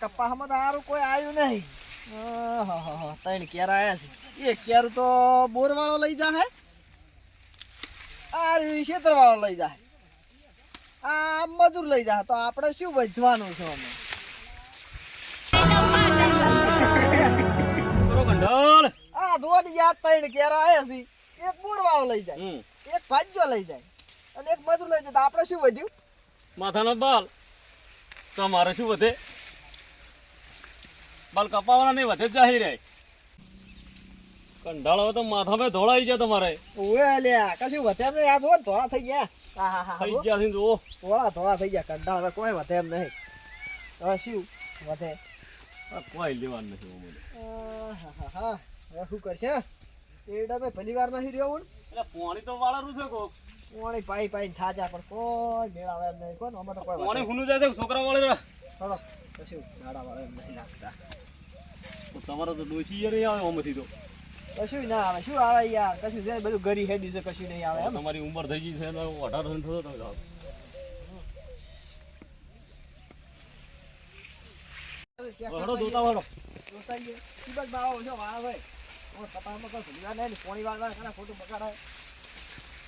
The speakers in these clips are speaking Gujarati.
કપાસમાં તો કોઈ આવ્યું નહીં. ત્રણ કેરા આયા છે. એક કેરું તો બોર લઈ આ આ મજૂર લઈ જા તો આપણે શું વધવાનું છે અમે? આ ધોની યાર ત્રણ કેરા આયા છે. એક બોરવાળો લઈ જાય. એક ભાજ્યો લઈ જાય. અને એક મજૂર લઈ જાય. તો આપણે શું વધ્યું? માથાનો બાલ. તમારે શું વધે? બાલ કપાવાના નહીં વધે જ જાહી રે. કંડાળ હવે તો માથામાં ધોળાઈ જાય તમારે. ઓએ લ્યા કશું વધે એમ યાદ હોય ધોળા થઈ ગયા. આહાહા, થઈ ગયા છે જો ધોળા ધોળા થઈ ગયા હવે કોઈ વધે એમ નહીં. હવે શું વધે? કોઈ લેવાનું નથી મને હા હા શું કરશે? એ ડબે ભલી વાર નહીં રહ્યો હું એટલે પોણી તો વાળારું છે કોક. પાણી પાઈ પાઈ થાજા પણ કોઈ મેળા આવે એમ નહીં કોણ અમે તો કોઈ કોણી. હુનું જાય છે છોકરા વાળે થોડો કશું ગાડા વાળે એમ નહીં લાગતા તમારે તો ડોસી નહીં આવે ઓમાંથી તો કશું ના આવે શું આવે યાર કશું છે બધું ગરી હેડ્યું છે કશું નહીં આવે એમ તમારી ઉંમર થઈ ગઈ છે ને અઢાર વર્ષ થયો તમે જાઓ. હળો જોતા વાળો જોતા. ઈ બાજુ બાવો છો, વાળા ભાઈ. ઓ, કપાસમાં કોઈ ભલી વાર નહીં, પોણી ખાલી ખોટું બગાડાય. બધા ભાવનું પોણી બગડે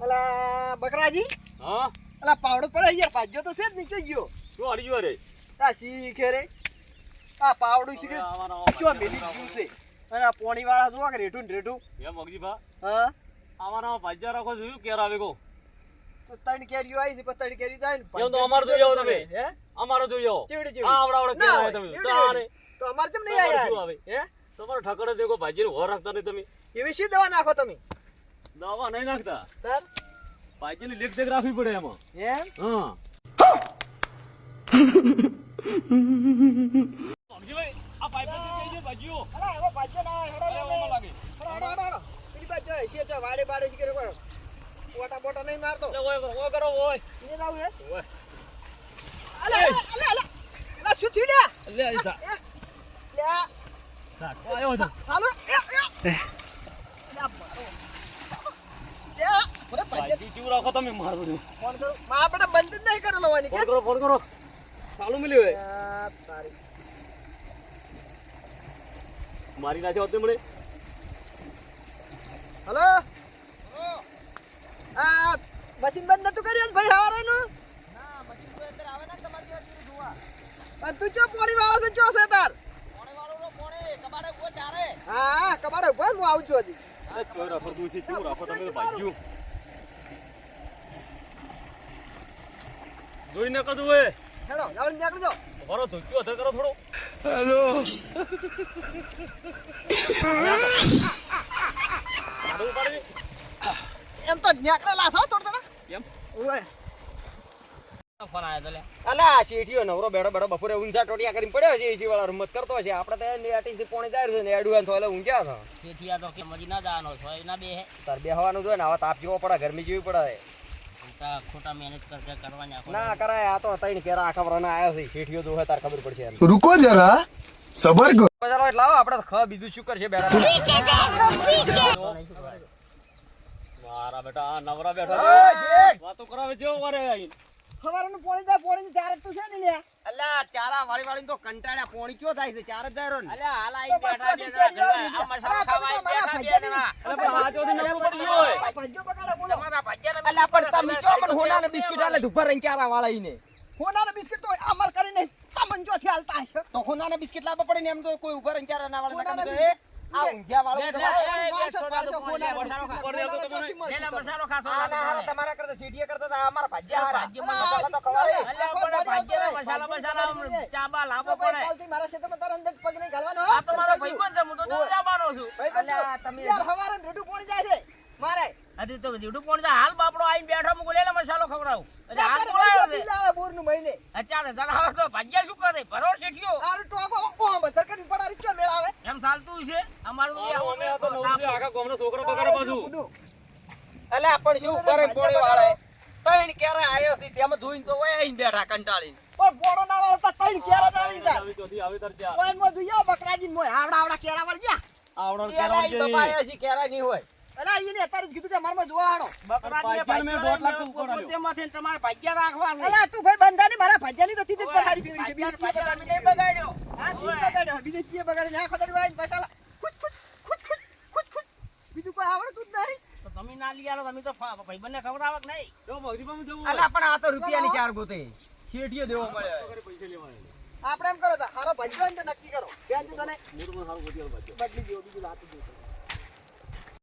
અલા, બકરાજી? હા? અલા પાવડો પડે યાર ભાજ્યો તો છે જ નીકળી ગયો? શું અડી ગયો રે? આ શીખે રે. આ પાવડું શીખે. હવે આવાનો આવો ચો મેલી ગયું છે? અને આ પોણી વાળા જોવા કે રેઠું ને રેઠું? હે મગજીભા હા? આવાના ભાજ્યા રાખો છો કેર આવે કો તો ત્રણ કેરીઓ આવી છે પણ કેરી જાય ને એમ તો અમારે જોઈ આવો તમે. હે? અમારો જોયો આવડા આવડા કેર આવે તમે? તો અમારે કેમ નહીં? હે? તમારે ઠકડે દેખો ભાજી હો રાખતા નહીં તમે. એવી શી દવા નાખો તમે. દવા નહીં નાખતા? સર ભાજી ની લેખ દેખ રાખવી પડે એમાં. એમ? હા. મગજીભાઈ, આ પાઇપ જઈ છે ભાજીઓ. અલા હવે ભાજ્યો ના હેડો અરે, તમે. ઓમાં લાગે. હેડો, હેડો, હેડો, હેડો. પેલી બાજુ જો, જો, વાડે બાડે શી કરે બોટા બોટા નહીં મારતો. ઓય ઓય કરો ઓય. એને જ હે? ઓય. અલા અલા અલા અલા. અલા શું થયું લ્યા? લે આ મારો. નાખ્યો હોતે મળે હલો આ મશીન બંધ નતું કર્યું ભાઈ હવારેનું ના મશીન તો અંદર આવે ને તમારી જેવા તું ચો પોણી વાળો છે, ચો છે તાર પોણી વાળો રો પોણી કબાડે ઊભો ચારે હા હા કબાડે ઊભો હું આવું છું હજી. અરે ચોય રાખો દુસી ચૂ રાખો તમે તો ભાજ્યું જોઈને કદું હે. હેડો જાવડી નીકળજો. ભરો ધોક્યો હતે કરો થોડો. હેલો. એમ તો નીકળેલા છો થોડ તને કેમ ઓય અલા શેઠિયો નવરો બેડો બેડો બપોરે ઊંચા ટોટિયા કરીને પડ્યો છે એસી વાળા રમત કરતો છે. આપણે તો નેટિસથી પોણી જાય છે ને એડવાન્સ વાળો ઊંચા છે. શેઠિયા તો કે મરી ના જવાનો છો એ ના બે તાર બેહવાનું જો ને આવા તાપ જેવો પડે ગરમી જેવી પડે. ખોટા મહેનત કરજે કરવાની ના કરાય આ તો તૈણ પેરા આખા વરના આવ્યો છે. શેઠિયો જો તાર ખબર પડશે રૂકો જરા સબર કરો ચલો એટલે આવો આપણે ખ બીજું શું કરશે બેડા પીછે દેખો પીછે. મારા બેટા નવરા બેઠો વાતો કરાવે જેવો વરે આઈને ખવારનું પોણી જાય પોણી ની ચાર તો છે ને લ્યા અલ્યા ચારા વાળી વાળી તો કંટાળ્યા પોણી કયો થાય છે ચાર જ જાય અલ્યા હાલ આઈ બેઠા બેઠા આ મસાલા ખાવા બેઠા પડી હોય. બોલો. તમારા પણ તમે ચો મને હોનાના બિસ્કિટ આલે ધુપર રંગ ચારા વાળા ઈને. હોનાના બિસ્કિટ તો અમર કરીને તમન જો થી હાલતા હશે. તો હોનાના બિસ્કિટ લાવવા પડે ને એમ તો કોઈ ઉપર ચારા ના વાળા ના આ ઊંધિયા વાળું તમારે ના તમારા કરતા કરતા હતા, અમારા ભાજ્યા હારા. ભાજ્યમાં તો શીખવાડે. ખવાય. અલ્યા, આખો પણ ભાજ્યો ભાજ્યાના તો મસાલા ભાજ્યો બસાલા તો ચાબા લાવવો પડે. કાલથી મારા ખેતરમાં તારા અંદર પગ નહીં ઘાલવાનો, આ તો મારો ભાઈબંધ છે હું તો દૂધ લાવવાનો છું. અલ્યા, તમે- યાર હવારે રેડું પોણી જાય છે. મારે. હજી તો જીવડું પોણી હાલ બાપડો આઈને બેઠો મુકો લે લે મસાલો ખવડાવું. એટલે હાલ બોલાયો છે. મહિને. અચાર તો ભાગ્યા શું કરે? ભરો શેઠિયો. પણ શું કરે પોણી વાળે ત્રણ કેરા આયો છે? તેમાં ધોઈને તો ઓય આઈને બેઠા કંટાળીને. પણ પોણો ના વાળતા ત્રણ કેરા જ આવીને તાર આવી તાર ચા. ઓય મો જોઈએ બકરાજી મોય આવડા આવડા કેરા વાળ ગયા. આવડો કેરા ઈ કેરા બપાયા છે કેરા નહીં હોય. અલા ઈ અત્યારે કીધું કે અમારમાં જોવા આણો. ભાગ્યાને લાખ તો તમારે ભાગ્ય રાખવાનું. અલા તું ભાઈ બંધાની મારા ભાજ્યાની તો તીજ છે. બીજી ભાગ્યા બગાડી નહીં બગાડ્યો. હા ચીજ બગાડ્યો. બીજી ચીએ બગાડી આખો દાડી વાઈને મસાલા ખુદ ખુદ ખુદ ખુદ ખુદ ખુદ. બીજું કોઈ આવડતું જ નહીં. તો તમે ના લઈ આવો તમે તો ફા- ભાઈબંધને ખવડાવો કે નહીં. જો મગરીબામાં જવું અલા, પણ આ તો રૂપિયાની ચાર ગોતે. દેવો મળે પૈસા લેવાના આપણે એમ કરો તો હારો ભાજ્યો તો નક્કી કરો. બેન તું તને બદલી દો બીજું લાતું